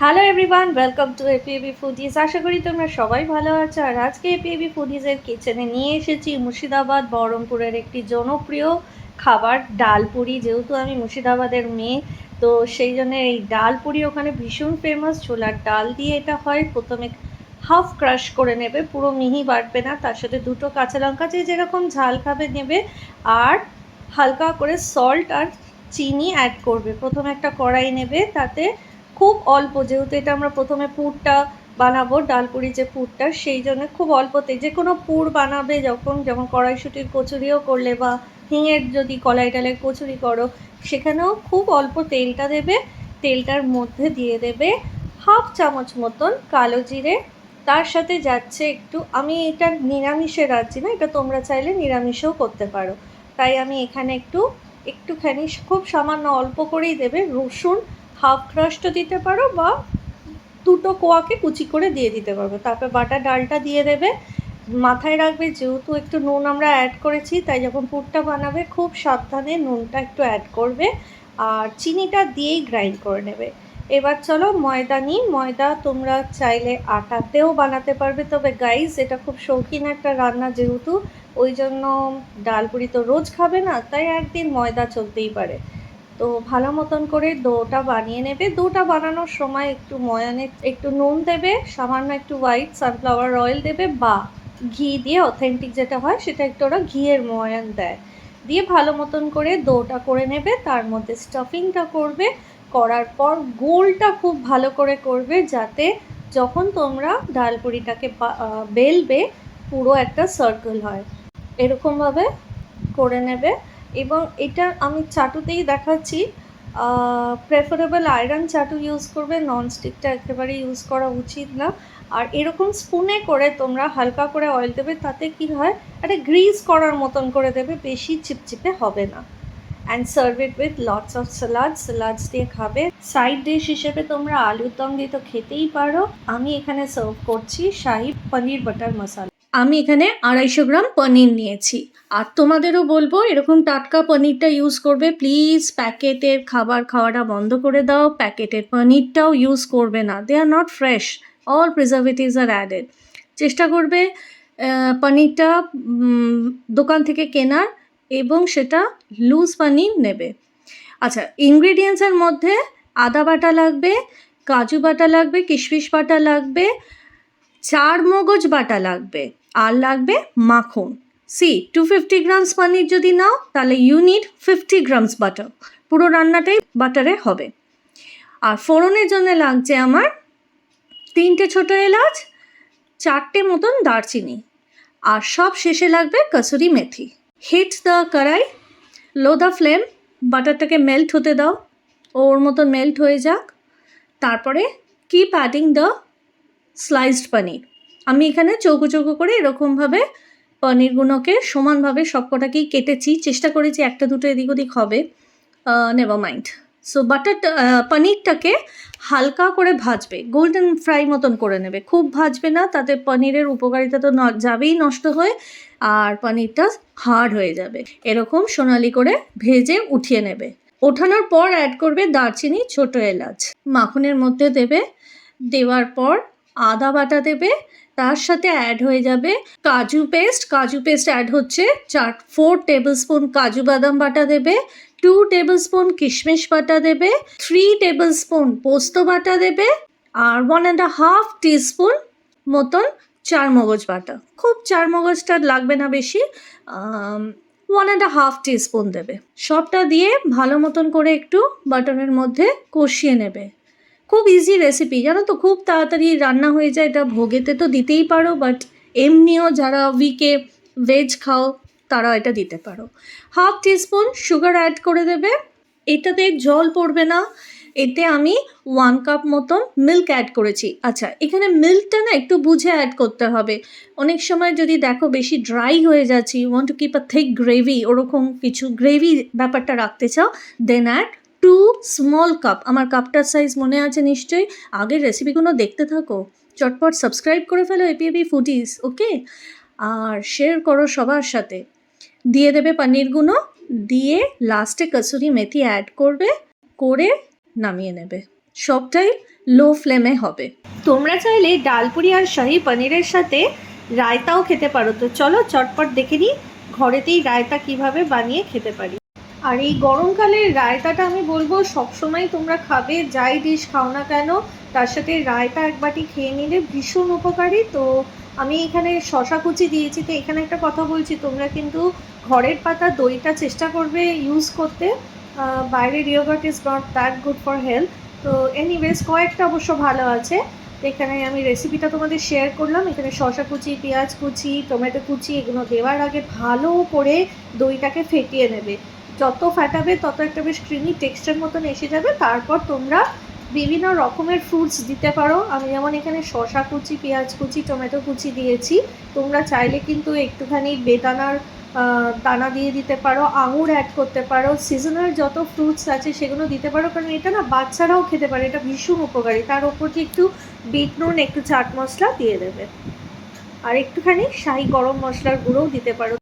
Hello everyone welcome to APAB foodies আশা করি তোমরা সবাই ভালো আছো। আর আজকে এপিএবি ফুডিজের কিচেনে নিয়ে এসেছি মুর্শিদাবাদ বহরমপুরের একটি জনপ্রিয় খাবার ডালপুরি যেহেতু আমি মুর্শিদাবাদের মেয়ে, তো সেই জন্য এই ডালপুরি ওখানে ভীষণ ফেমাস ছোলার ডাল দিয়ে এটা হয়। প্রথমে হাফ ক্রাশ করে নেবে, পুরো মিহি বাটবে না। তার সাথে দুটো কাঁচা লঙ্কা যে যেরকম ঝাল খাবে নেবে, আর হালকা করে সল্ট আর চিনি অ্যাড করবে। প্রথমে একটা কড়াই নেবে, তাতে খুব অল্প, যেহেতু এটা আমরা প্রথমে পুরটা বানাবো, ডালপুরি যে পুরটা, সেই জন্য খুব অল্পতে যে কোনো পুর বানাবে যখন, যেমন কড়াইশুটির কচুরিও করলে বা হিঙের যদি কলাই ডালের কচুরি করো, সেখানেও খুব অল্প তেলটা দেবে, তেলটার মধ্যে দিয়ে দেবে হাফ চামচ মতন কালো জিরে, তার সাথে যাচ্ছে একটু, আমি এটা নিরামিষে রাখছি না, এটা তোমরা চাইলে নিরামিষেও করতে পারো। তাই আমি এখানে একটু, একটুখানি, খুব সামান্য অল্প করেই দেবে রসুন হাফ ক্রাশটা দিতে পারো বা দুটো কোয়াকে কুচি করে দিয়ে দিতে পারবে। তারপর বাটা ডালটা দিয়ে দেবে। মাথায় রাখবে, যেহেতু একটু নুন আমরা অ্যাড করেছি, তাই যখন পুরটা বানাবে, খুব সাবধানে নুনটা একটু অ্যাড করবে আর চিনিটা দিয়েই গ্রাইন্ড করে নেবে। এবার চলো ময়দা নিই। ময়দা তোমরা চাইলে আটাতেও বানাতে পারবে। তবে গাইস এটা খুব শৌখিন একটা রান্না যেহেতু, ওই জন্য ডালপুরি তো রোজ খাবে না, তাই একদিন ময়দা চলতেই পারে। তো ভালো মতন করে দোটা বানিয়ে নেবে। দোটা বানানোর সময় একটু ময়ানে, একটু নুন দেবে, সামান্য একটু হোয়াইট সানফ্লাওয়ার অয়েল দেবে বা ঘি দিয়ে অথেন্টিক যেটা হয় সেটা একটু ওরা ঘিয়ের ময়ান দেয়। দিয়ে ভালো মতন করে দোটা করে নেবে, তার মধ্যে স্টাফিংটা করবে, করার পর গোলটা খুব ভালো করে করবে যাতে যখন তোমরা ডালপুরিটাকে বেলবে পুরো একটা সার্কেল হয়। এরকমভাবে করে নেবে। এবং এটা আমি চাটুতেই দেখাচ্ছি প্রেফারেবল আয়রন চাটু ইউজ করবে ননস্টিকটা একেবারে ইউজ করা উচিত না। আর এরকম স্পুনে করে তোমরা হালকা করে অয়েল দেবে, তাতে কি হয়? একটা গ্রিজ করার মতন করে দেবে, বেশি চিপচিপে হবে না। And serve it with lots of salad salads দিয়ে খাবে। সাইড ডিশ হিসেবে তোমরা আলুর দম দিয়ে তো খেতেই পারো। আমি এখানে সার্ভ করছি শাহি পনির বাটার মশলা। আমি এখানে আড়াইশো গ্রাম পনির নিয়েছি। আর তোমাদেরও বলব, এরকম টাটকা পনিরটা ইউজ করবে প্লিজ প্যাকেটের খাবার খাওয়াটা বন্ধ করে দাও, প্যাকেটের পনিরটাও ইউজ করবে না। They are not fresh all preservatives are added চেষ্টা করবে পনিরটা দোকান থেকে কেনার এবং সেটা লুজ পনির নেবে। আচ্ছা ইনগ্রিডিয়েন্টসের মধ্যে আদা বাটা লাগবে, কাজু বাটা লাগবে, কিশমিশ বাটা লাগবে চার মগজ বাটা লাগবে। আর লাগবে মাখন। See two fifty grams paneer যদি নাও, তাহলে you need fifty grams butter পুরো রান্নাটাই বাটারে হবে। আর ফোড়নের জন্য লাগছে আমার তিনটে ছোটো এলাচ, চারটে মতন দারচিনি। আর সব শেষে লাগবে kasuri methi. Hit the kadai low the flame বাটারটাকে melt হতে দাও। ওর মতন মেল্ট হয়ে যাক। তারপরে keep adding the sliced paneer আমি এখানে চৌকো চৌকো করে এরকমভাবে পনিরগুলোকে সমানভাবে সবকটাকেই কেটেছি। চেষ্টা করেছি একটা দুটো এদিক ওদিক হবে। নেভার মাইন্ড সো বাটার পনিরটাকে হালকা করে ভাজবে। গোল্ডেন ফ্রাই মতন করে নেবে। খুব ভাজবে না, তাতে পনিরের উপকারিতা তো যাবেই নষ্ট হয়ে, আর পনিরটা হার্ড হয়ে যাবে। এরকম সোনালি করে ভেজে উঠিয়ে নেবে। ওঠানোর পর অ্যাড করবে দারচিনি, ছোট এলাচ। মাখনের মধ্যে দেবে। দেওয়ার পর আদা বাটা দেবে। তার সাথে অ্যাড হয়ে যাবে কাজু পেস্ট কাজু পেস্ট অ্যাড হচ্ছে, চার ফোর টেবিল স্পুন কাজু বাদাম বাটা দেবে টু টেবিল স্পুন কিশমিশ বাটা দেবে থ্রি টেবিল স্পুন পোস্ত বাটা দেবে, আর ওয়ান অ্যান্ড হাফ টিস্পুন মতন চার মগজ বাটা। খুব চার মগজটা লাগবে না বেশি ওয়ান অ্যান্ড হাফ টিস্পুন দেবে। সবটা দিয়ে ভালো মতন করে একটু বাটনের মধ্যে কষিয়ে নেবে। খুব ইজি রেসিপি জানো তো? খুব তাড়াতাড়ি রান্না হয়ে যায়, এটা ভোগেতে তো দিতেই পারো বাট এমনিও যারা উইকে ভেজ খাও তারা এটা দিতে পারো। হাফ টিস্পুন সুগার অ্যাড করে দেবে। এটাতে জল পড়বে না। এতে আমি ওয়ান কাপ মতন মিল্ক অ্যাড করেছি। আচ্ছা এখানে মিল্কটা না একটু বুঝে অ্যাড করতে হবে। অনেক সময় যদি দেখো বেশি ড্রাই হয়ে যাচ্ছে want to keep a thick gravy ওরকম কিছু গ্রেভি ব্যাপারটা রাখতে চাও then add two small cup. আমার কাপটার সাইজ মনে আছে নিশ্চয়ই? আগের রেসিপিগুলো দেখতে থাকো। চটপট সাবস্ক্রাইব করে ফেলো এপিএবি ফুডিস ওকে আর শেয়ার করো সবার সাথে। দিয়ে দেবে পনিরগুলো দিয়ে লাস্টে কসুরি মেথি অ্যাড করবে, করে নামিয়ে নেবে। সবটাই লো ফ্লেমে হবে। তোমরা চাইলে ডালপুরি আর শাহি পনিরের সাথে রায়তাও খেতে পারো। তো চলো চটপট দেখে নিই, ঘরেতেই রায়তা কীভাবে বানিয়ে খেতে পারি। আর এই গরমকালে রায়তাটা আমি বলব সবসময় তোমরা খাবে যাই ডিশ খাও না কেন তার সাথে রায়তা এক বাটি খেয়ে নিলে ভীষণ উপকারী। তো আমি এখানে শশা কুচি দিয়েছি তো এখানে একটা কথা বলছি তোমরা কিন্তু ঘরের পাতা দইটা চেষ্টা করবে ইউজ করতে। আহ, বাইরের yoghurt is not that good for health তো এনিওয়েজ কয়েকটা অবশ্য ভালো আছে। এখানে আমি রেসিপিটা তোমাদের শেয়ার করলাম। এখানে শশা কুচি পেঁয়াজ কুচি টমেটো কুচি এগুলো দেওয়ার আগে ভালো করে দইটাকে ফেটিয়ে নেবে। যত ফাটাবে, তত একটা বেশ ক্রিমি টেক্সচার মতন এসে যাবে। তারপর তোমরা বিভিন্ন রকমের ফ্রুটস দিতে পারো। আমি যেমন এখানে শশা কুচি, পেঁয়াজ কুচি, টমেটো কুচি দিয়েছি। তোমরা চাইলে কিন্তু একটুখানি বেদানার দানা দিয়ে দিতে পারো, আঙুর অ্যাড করতে পারো। সিজনাল যত ফ্রুটস আছে সেগুলো দিতে পারো। কারণ এটা না বাচ্চারাও খেতে পারে। এটা ভীষণ উপকারী। তার ওপর দিয়ে একটু বিট নুন একটু চাট মশলা দিয়ে দেবে। আর একটুখানি শাহি গরম মশলার গুঁড়োও দিতে পারো।